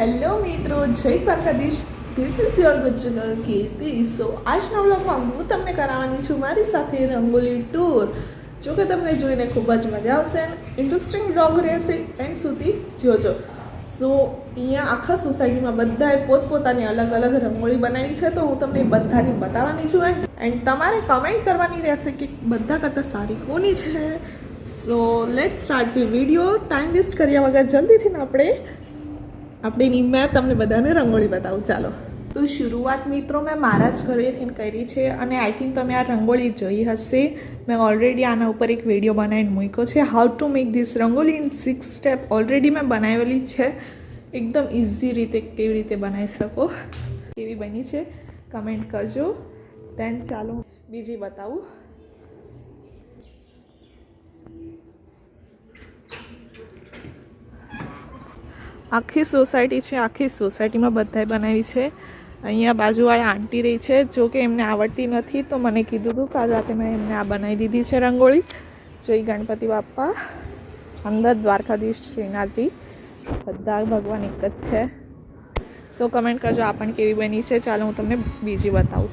Hello મિત્રો. જય Dwarkadhish. This is your Gujjugal Kirti so આજના વ્લોગમાં હું તમને કરાવવાની છું મારી સાથે રંગોલી ટૂર જો કે તમને જોઈને ખૂબ જ મજા આવશે. ઇન્ટરેસ્ટિંગ વ્લોગ રહેશે. એન્ડ સુધી જોજો. સો અહીંયા આખા સોસાયટીમાં બધાએ પોતપોતાની અલગ અલગ રંગોળી બનાવી છે. તો હું તમને બધાની બતાવવાની છું. એન્ડ એન્ડ તમારે કમેન્ટ કરવાની રહેશે કે બધા કરતાં સારી કોની છે. So let start the video time waste કર્યા વગર જલ્દીથી આપણે આપણી મેં તમને બધાને રંગોળી બતાવું. ચાલો. તો શરૂઆત મિત્રો મેં મારા જ ઘરેથી કરી છે અને આઈ થિંક તમે આ રંગોળી જોઈ હશે. મેં ઓલરેડી આના ઉપર એક વીડિયો બનાવીને મૂક્યો છે. How to make this rangoli in six step already મેં બનાવેલી છે. એકદમ ઇઝી રીતે કેવી રીતે બનાવી શકો, કેવી બની છે કમેન્ટ કરજો. દેન ચાલો બીજી બતાવું. આખી સોસાયટી છે, આખી સોસાયટીમાં બધાએ બનાવી છે. અહીંયા બાજુવાળા આંટી રહી છે. જો કે એમને આવડતી નથી, તો મને કીધું હતું કાલ રાતે મેં એમને આ બનાવી દીધી છે રંગોળી. જય ગણપતિ બાપ્પા. અંદર દ્વારકાધીશ શ્રીનાથજી. બધા ભગવાન એક જ છે. સો કમેન્ટ કરજો આ પણ કેવી બની છે. ચાલો હું તમને બીજી બતાવું.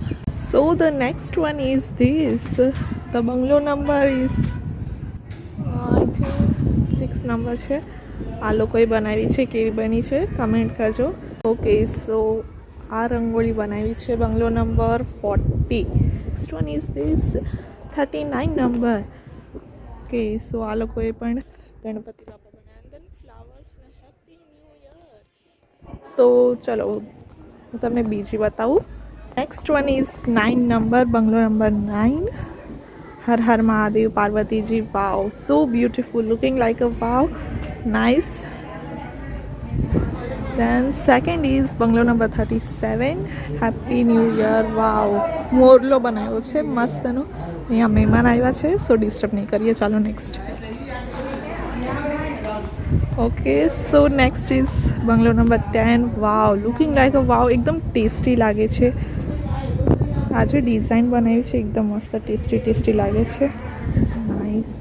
So the next one is this. The bungalow number is, I think, six number છે. આ લોકોએ બનાવી છે, કેવી બની છે કમેન્ટ કરજો. ઓકે સો આ રંગોળી બનાવી છે, bungalow number forty next one is this thirty nine number okay so આ લોકોએ પણ ગણપતિ બાપા તો ચલો, હું તમને બીજી બતાવું. Next one is nine number bungalow number nine Har Har Mahadev, Parvatiji wow so beautiful looking like a wow nice. Then second is bungalow number thirty happy happy year. Wow મોરલો બનાવ્યો છે. મસ્ત એનો અહીંયા મહેમાન આવ્યા છે સો ડિસ્ટર્બ નહીં કરીએ. ચાલો next okay so next is bungalow number ten wow looking like a wow એકદમ ટેસ્ટી લાગે છે. આ જે ડિઝાઇન બનાવી છે. એકદમ મસ્ત ટેસ્ટી ટેસ્ટી લાગે છે. નાઇસ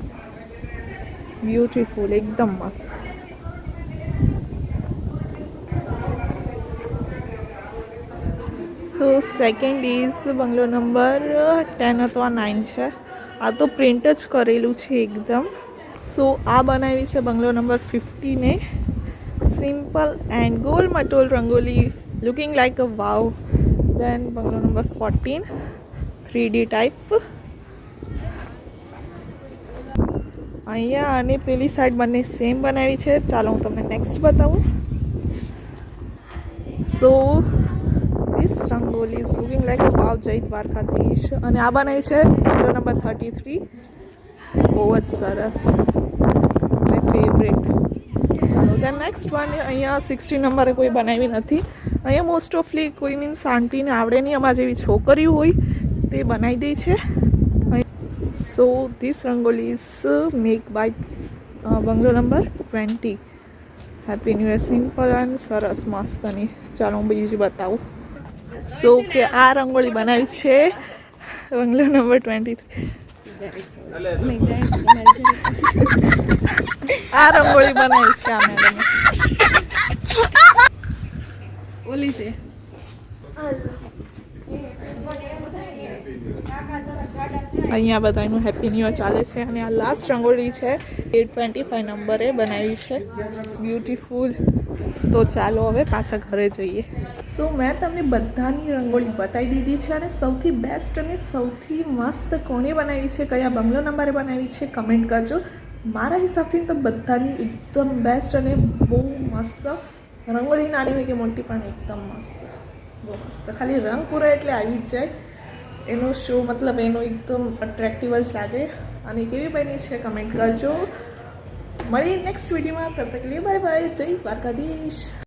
બ્યુટીફુલ એકદમ મસ્ત. So second is bungalow number ten અથવા નાઇન છે. આ તો પ્રિન્ટ જ કરેલું છે એકદમ. સો આ બનાવી છે બંગલો નંબર ફિફ્ટીને સિમ્પલ એન્ડ ગોલ મટોલ rangoli looking like a wow then bungalow number fourteen three D type અહીંયા અને પેલી સાઈડ બંને સેમ બનાવી છે. ચાલો હું તમને નેક્સ્ટ બતાવું. So this is looking like wow જય દ્વારકાધીશ. અને આ બનાવી છે વીડિયો નંબર થર્ટી થ્રી. બહુ જ સરસ. માય ફેવરેટ ચાલો ધેન નેક્સ્ટ વન અહીંયા સિક્સટી નંબરે કોઈ બનાવી નથી. અહીંયા મોસ્ટ ઓફલી કોઈ મીન્સ આંટીને આવડે નહીં, આમાં જેવી છોકરીઓ હોય, તે બનાવી દે છે. So this rangoli is make by bungalow number twenty happy new year simple and સરસ, મસ્તની. ચાલો, હું બીજી બતાવું. સો કે આ રંગોળી બનાવી છે બંગલો નંબર ટ્વેન્ટી આ રંગોળી બનાવી છે આ મેડમ ઓલી છે. અહીંયા બધાનું હેપી ન્યૂ ચાલે છે અને આ લાસ્ટ રંગોળી છે. એ ટ્વેન્ટી ફાઈવ નંબરે બનાવી છે. બ્યુટીફુલ તો ચાલો હવે પાછા ઘરે જઈએ. સો મેં તમને બધાની રંગોળી બતાવી દીધી છે અને સૌથી બેસ્ટ અને સૌથી મસ્ત કોણે બનાવી છે, કયા બંગલો નંબરે બનાવી છે કમેન્ટ કરજો. મારા હિસાબથી તો બધાની એકદમ બેસ્ટ અને બહુ મસ્ત રંગોળી, નાની હોય કે મોટી પણ એકદમ મસ્ત. બહુ મસ્ત. ખાલી રંગ પૂરો એટલે આવી જ જાય. એનો શો મતલબ એનો એકદમ અટ્રેક્ટિવ જ લાગે. અને કેવી બની છે કમેન્ટ કરજો. મળી નેક્સ્ટ વિડીયોમાં તબ તક લે બાય બાય જય દ્વારકાધીશ.